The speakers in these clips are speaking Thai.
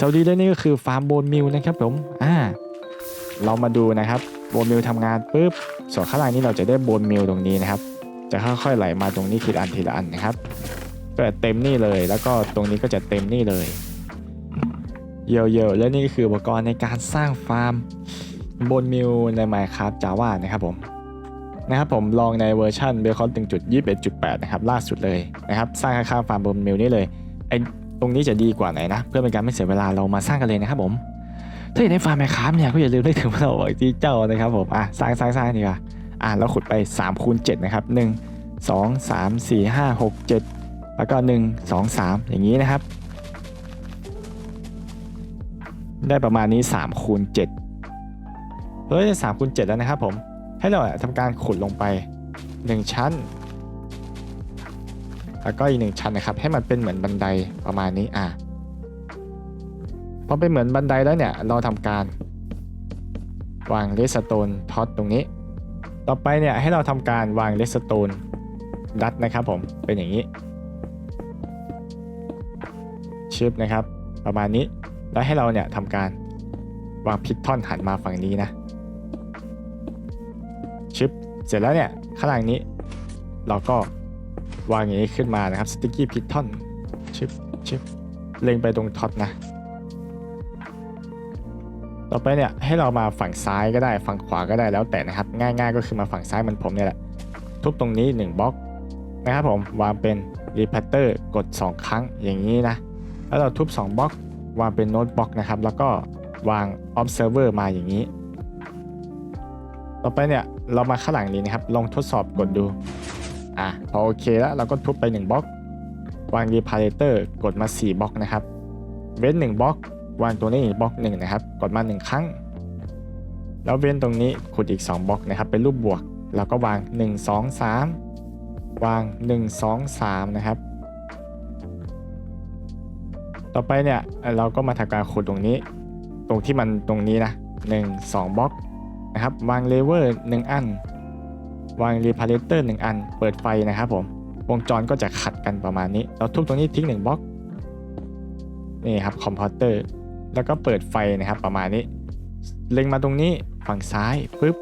สวัสดีด้วยนี่ก็คือฟาร์มโบนมิลนะครับผมอ่าเรามาดูนะครับโบนมิลทำงานปุ๊บส่วนข้างล่างนี้เราจะได้โบนมิลตรงนี้นะครับ จะค่อยๆไหลมาตรงนี้ทีละอันทีละอันนะครับก็จะเต็มนี่เลย แล้วก็ตรงนี้ก็จะเต็มนี่เลยเยอะๆและนี่ก็คืออุปกรณ์ในการสร้างฟาร์มบนมิลใน Minecraft Java นะครับผมนะครับผมลองในเวอร์ชันเบคอนตึงจุด21.8 นะครับล่าสุดเลยนะครับ สร้างข้างฟาร์มบนมิลนี่เลยไอ ตรงนี้จะดีกว่าไหนนะ เพื่อเป็นการไม่เสียเวลาเรามาสร้างกันเลยนะครับผมถ้าอยากได้ฟาร์มแมคครับเนี่ยก็อย่าลืมได้ถึงเราบอกที่เจ้านะครับผมอะสร้างสร้างสร้างดีกว่าอะเราขุดไป3คูณ7นะครับ1 2 3 4 5 6 7 แล้วก็ 1 2 3 อย่างนี้นะครับ ได้ประมาณนี้3คูณ7เฮ้3คูณ7แล้วนะครับผมให้เราทำการขุดลงไป 1 ชั้น แล้วก็อีกหนึ่งชั้นนะครับ ให้มันเป็นเหมือนบันไดประมาณนี้อะพอเป็นเหมือนบันไดแล้วเนี่ยเราทำการ วางเลสโตนท็อตตรงนี้ ต่อไปเนี่ยให้เราทำการวางเลสโตนดัดนะครับผมเป็นอย่างนี้ชิปนะครับ ประมาณนี้แล้วให้เราเนี่ยทำการวางพิกทอนหันมาฝั่งนี้นะชิปเสร็จแล้วเนี่ยข้างล่างนี้ เราก็ วางอย่างนี้ขึ้นมานะครับสติ๊กกี้พิททอนชิปชิปเล็งไปตรงท็อตนะ ต่อไปเนี่ยให้เรามาฝั่งซ้ายก็ได้ฝั่งขวาก็ได้แล้วแต่นะครับ ง่ายๆก็คือมาฝั่งซ้ายมือนผมเนี่ยแหละทุบตรงนี้1บล็อกนะครับผมวางเป็นรีแพตเตอร์กด 2 ครั้งอย่างนี้นะ แล้วเราทุบ2บล็อกวางเป็นโน้ตบล็อกนะครับ แล้วก็วาง observer มาอย่างนี้ ต่อไปเนี่ยเรามาข้างหลังนี้นะครับ ลองทดสอบกดดู อะพอโอเคแล้วเราก็ทุบไป1บล็อกวาง reparator กดมา 4บล็อกนะครับ เว้น1บล็อกวางตัวนี้อีกบล็อกหนึ่งนะครับ กดมา 1 ครั้ง แล้วเว้นตรงนี้ขุดอีก 2บล็อกนะครับ เป็นรูปบวก แล้วก็วาง 1 2 3 วาง 1 2 3 นะครับ ต่อไปเนี่ยเราก็มาทำการขุดตรงนี้ ตรงที่มันตรงนี้นะ 1 2บล็อกนะครับ วางเลเวอร์ 1 อัน วางรีพาเลเตอร์1อัน เปิดไฟนะครับผมวงจรก็จะขัดกันประมาณนี้ เราทุบตรงนี้ทิ้ง1บล็อกนี่ครับคอมพอเตอร์แล้วก็เปิดไฟนะครับประมาณนี้ เล็งมาตรงนี้ฝั่งซ้ายปุ๊บ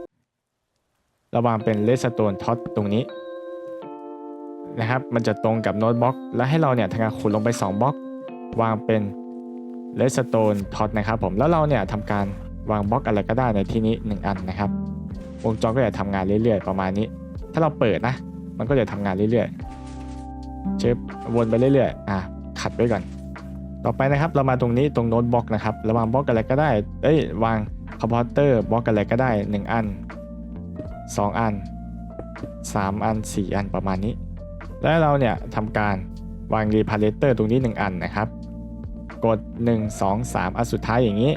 ระวางเป็นเลสโตนท็อตตรงนี้นะครับมันจะตรงกับโน้ตบล็อก แล้วให้เราเนี่ยทำการขุดลงไป 2บล็อก วางเป็นเลสโตนท็อตนะครับผมแล้วเราเนี่ยทำการวางบล็อกอะไรก็ได้ในที่นี้ 1 อันนะครับ วงจรก็จะทำงานเรื่อยๆ ประมาณนี้ ถ้าเราเปิดนะ มันก็จะทำงานเรื่อยๆเชิบวนไปเรื่อยๆ อะขัดไว้ก่อน ต่อไปนะครับเรามาตรงนี้ตรงโน้ตบล็อกนะครับระวางบล็อกอะไรก็ได้ เอ้ยวางคอมพิวเตอร์บล็อกอะไรก็ได้ 1 อัน 2 อัน 3 อัน 4 อันประมาณนี้ แล้วเราเนี่ยทำการวางรีพาเลเตอร์ตรงนี้ 1 อันนะครับ กด 1 2 3 อันสุดท้ายอย่างนี้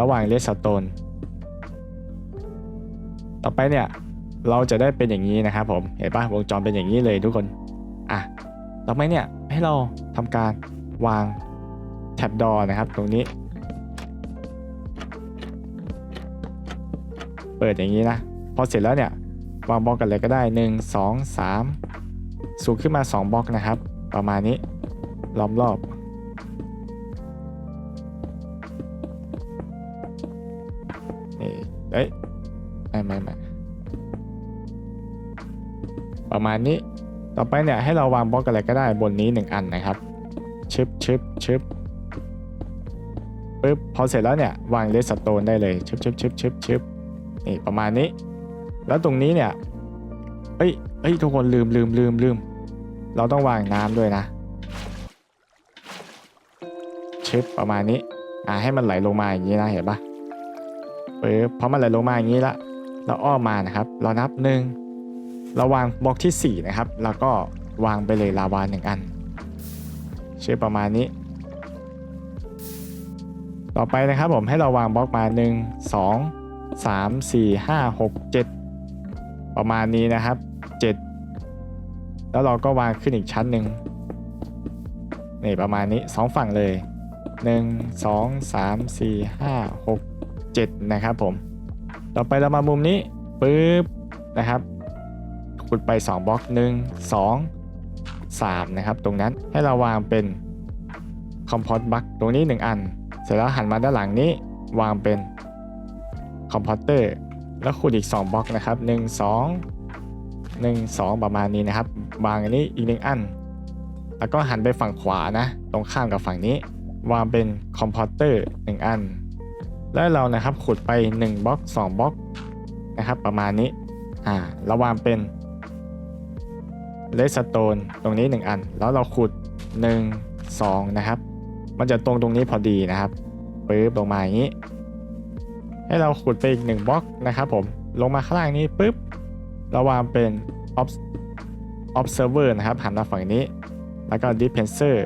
ระหว่างเลสโตน ต่อไปเนี่ยเราจะได้เป็นอย่างนี้นะครับผมเห็นปะวงจรเป็นอย่างนี้เลยทุกคนอะต่อไปเนี่ยให้เราทำการวางแท็บดอนะครับตรงนี้ เปิดอย่างนี้นะพอเสร็จแล้วเนี่ยวางบล็อกกันเลยก็ได้ 1 2 3 สูงขึ้นมา 2บล็อกนะครับ ประมาณนี้ล้อมรอบ นี่เอ้ย ไม่ไม่ไม่ประมาณนี้ต่อไปเนี่ยให้เราวางบล็อกอะไรก็ได้บนนี้1อันนะครับชึบชึบชึบปึ๊บพอเสร็จแล้วเนี่ยวางเลสโตนได้เลยชึบชึบชึบชึบชึบนี่ประมาณนี้ แล้วตรงนี้เนี่ยเอ้ยเอ้ยทุกคนลืมลืมลืมลืมเราต้องวางน้ำด้วยนะชึบประมาณนี้อ่าให้มันไหลลงมาอย่างนี้นะเห็นปะปึ๊บพอมันไหลลงมาอย่างนี้ละ เราอ้อมมานะครับ เรานับหนึ่งเราวางบล็อกที่ 4 นะครับ แล้วก็วางไปเลยลาวาหนึ่งอัน เชื่อประมาณนี้ ต่อไปนะครับผมให้เราวางบล็อกมา 1 2 3 4 5 6 7 ประมาณนี้นะครับ 7 แล้วเราก็วางขึ้นอีกชั้นหนึ่งนี่ประมาณนี้ 2 ฝั่งเลย 1 2 3 4 5 6 7 นะครับผม ต่อไปเรามามุมนี้ปึ๊บนะครับขุดไป 2บล็อก1 2 3นะครับตรงนั้นให้เราวางเป็นคอมพอสบักตรงนี้ 1 อัน เสร็จแล้วหันมาด้านหลังนี้วางเป็นคอมพอเตอร์แล้วขุดอีก 2บล็อกนะครับ 1 2 1 2 ประมาณนี้นะครับ วางอันนี้อีกหนึ่งอัน แล้วก็หันไปฝั่งขวานะ ตรงข้ามกับฝั่งนี้ วางเป็นคอมพอเตอร์1อัน แล้วเรานะครับขุดไป1บล็อก2บล็อกนะครับ ประมาณนี้อ่าเราวางเป็นเลสโตนตรงนี้ 1 อัน แล้วเราขุด 1 2 นะครับ มันจะตรงตรงนี้พอดีนะครับปึ๊บลงมาอย่างนี้ ให้เราขุดไปอีกหนึ่งบล็อกนะครับผมลงมาข้างล่างนี้ปึ๊บเราวางเป็น observer นะครับหันมาฝั่งนี้ แล้วก็ dispenser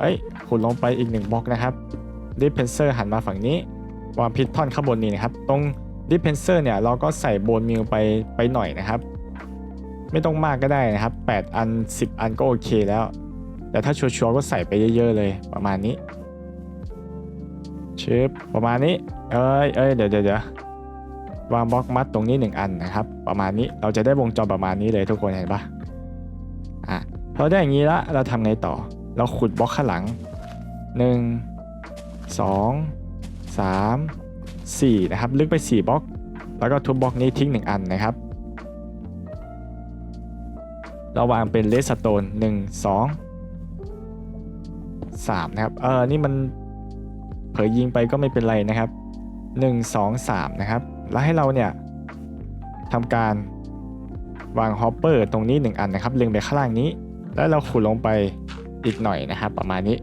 เอ้ยขุดลงไปอีกหนึ่งบล็อกนะครับ dispenser หันมาฝั่งนี้ วางพิททอนข้างบนนี้นะครับ ตรง dispenser เนี่ยเราก็ใส่โบนมิลไปไปหน่อยนะครับ ไม่ต้องมากก็ได้นะครับ 8 อัน 10 อันก็โอเคแล้ว แต่ถ้าชัวร์ๆก็ใส่ไปเยอะๆเลยประมาณนี้ชิปประมาณนี้ เอ้ยเอ้ยเดี๋ยวเดี๋ยวเดี๋ยววางบล็อกมัดตรงนี้ 1 อันนะครับ ประมาณนี้เราจะได้วงจรประมาณนี้เลยทุกคนเห็นปะอะพอได้อย่างนี้ละเราทำไงต่อ เราขุดบล็อกข้างหลัง 1 2 3 4 นะครับ ลึกไป 4บล็อก แล้วก็ทุบบล็อกนี้ทิ้ง 1 อันนะครับเราวางเป็นเลสโตน1 2 3 นะครับ เออนี่มันเผยยิงไปก็ไม่เป็นไรนะครับ 1 2 3 นะครับ แล้วให้เราเนี่ยทำการวางฮอปเปอร์ตรงนี้ 1 อันนะครับเล็งไปข้างล่างนี้ แล้วเราขุดลงไปอีกหน่อยนะครับ ประมาณนี้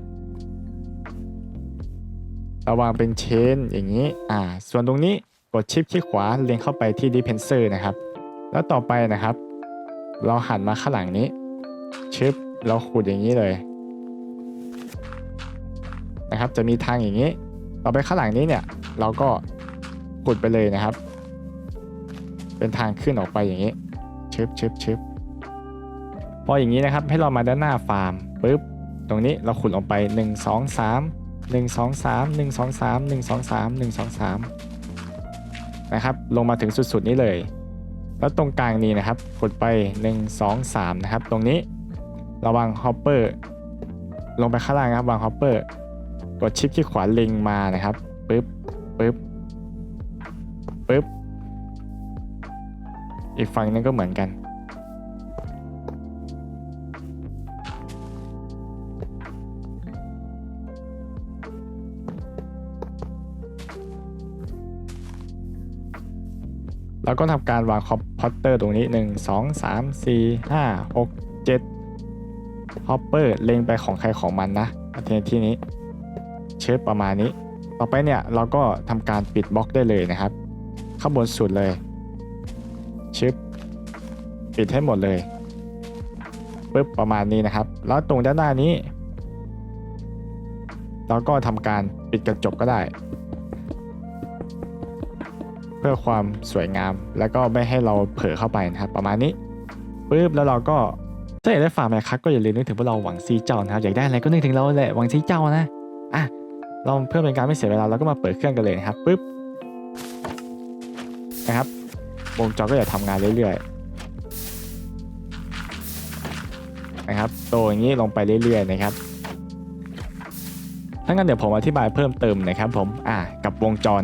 เราวางเป็นเชนอย่างนี้ อ่า ส่วนตรงนี้กดชิปคลิกขวาเล็งเข้าไปที่ dispenser นะครับ แล้วต่อไปนะครับ เราหันมาข้างหลังนี้ ชิปเราขุดอย่างนี้เลย นะครับ จะมีทางอย่างนี้ ต่อไปข้างหลังนี้เนี่ย เราก็ขุดไปเลยนะครับ เป็นทางขึ้นออกไปอย่างนี้ชึบชึบชึบพออย่างนี้นะครับให้เรามาด้านหน้าฟาร์มปุ๊บ ตรงนี้เราขุดลงไป 1 2 3 1 2 3 1 2 3 1 2 3 1 2 3นะครับลงมาถึงสุดๆนี้เลย แล้วตรงกลางนี้นะครับขุดไป 1 2 3 นะครับ ตรงนี้ระวังฮอปเปอร์ลงไปข้างล่างนะครับวางฮอปเปอร์กดชิปที่ขวาเล็งมานะครับปึ๊บปึ๊บปึ๊บอีกฝั่งนึงก็เหมือนกัน แล้วก็ทำการวางคอมพอตเตอร์ตรงนี้ 1 2 3 4 5 6 7ฮอปเปอร์เล็งไปของใครของมันนะทีที่นี้เชฟประมาณนี้ ต่อไปเนี่ยเราก็ทำการปิดบล็อกได้เลยนะครับ ข้างบนสุดเลยชิปปิดให้หมดเลยปึ๊บประมาณนี้นะครับ แล้วตรงด้านหน้านี้ เราก็ทำการปิดกระจกก็ได้ เพื่อความสวยงาม แล้วก็ไม่ให้เราเผลอเข้าไปนะครับประมาณนี้ปึ๊บแล้วเราก็ถ้าอยากได้ฟาร์มแมคคัสก็อย่าลืมนึกถึงพวกเราหวังซีเจ้านะครับอยากได้อะไรก็นึกถึงเราแหละหวังซีเจ้านะอะเราเพื่อเป็นการไม่เสียเวลาเราก็มาเปิดเครื่องกันเลยนะครับปึ๊บนะครับวงจรก็จะทำงานเรื่อยๆนะครับโตอย่างนี้ลงไปเรื่อยๆนะครับถ้างั้นเดี๋ยวผมอธิบายเพิ่มเติมนะครับผมอะกับวงจร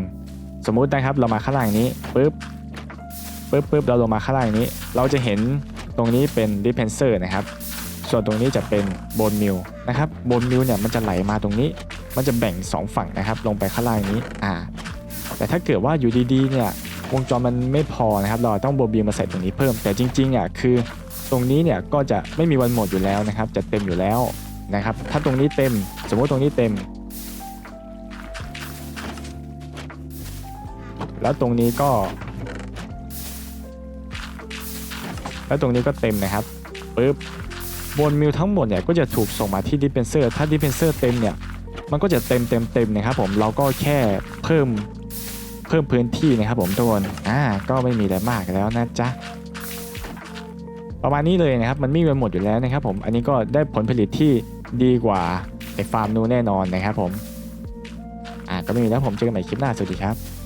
สมมุตินะครับเรามาข้างล่างนี้ปุ๊บปุ๊บปุ๊บเราลงมาข้างล่างนี้ เราจะเห็นตรงนี้เป็น dispenser นะครับ ส่วนตรงนี้จะเป็นโบนมิลนะครับโบนมิลเนี่ยมันจะไหลมาตรงนี้ มันจะแบ่ง 2 ฝั่งนะครับ ลงไปข้างล่างนี้อ่าแต่ถ้าเกิดว่าอยู่ดีๆเนี่ยวงจรมันไม่พอนะครับ เราต้องโบนมิลมาใส่ตรงนี้เพิ่ม แต่จริงๆอะคือ ตรงนี้เนี่ยก็จะไม่มีวันหมดอยู่แล้วนะครับ จะเต็มอยู่แล้วนะครับ ถ้าตรงนี้เต็ม สมมติตรงนี้เต็ม แล้วตรงนี้ก็ แล้วตรงนี้ก็เต็มนะครับปึ๊บบนมิลทั้งหมดเนี่ยก็จะถูกส่งมาที่ดิเพนเซอร์ถ้าดิเพนเซอร์เต็มเนี่ยมันก็จะเต็มเต็มเต็มนะครับผมเราก็แค่เพิ่มเพิ่มพื้นที่นะครับผมทุกคนอ่าก็ไม่มีอะไรมากแล้วนะจ๊ะประมาณนี้เลยนะครับมันไม่มีวันหมดอยู่แล้วนะครับผมอันนี้ก็ได้ผลผลิตที่ดีกว่าไอ้ฟาร์มนู้นแน่นอนนะครับผมอ่าก็ไม่มีแล้วผมเจอกันใหม่คลิปหน้าสวัสดีครับ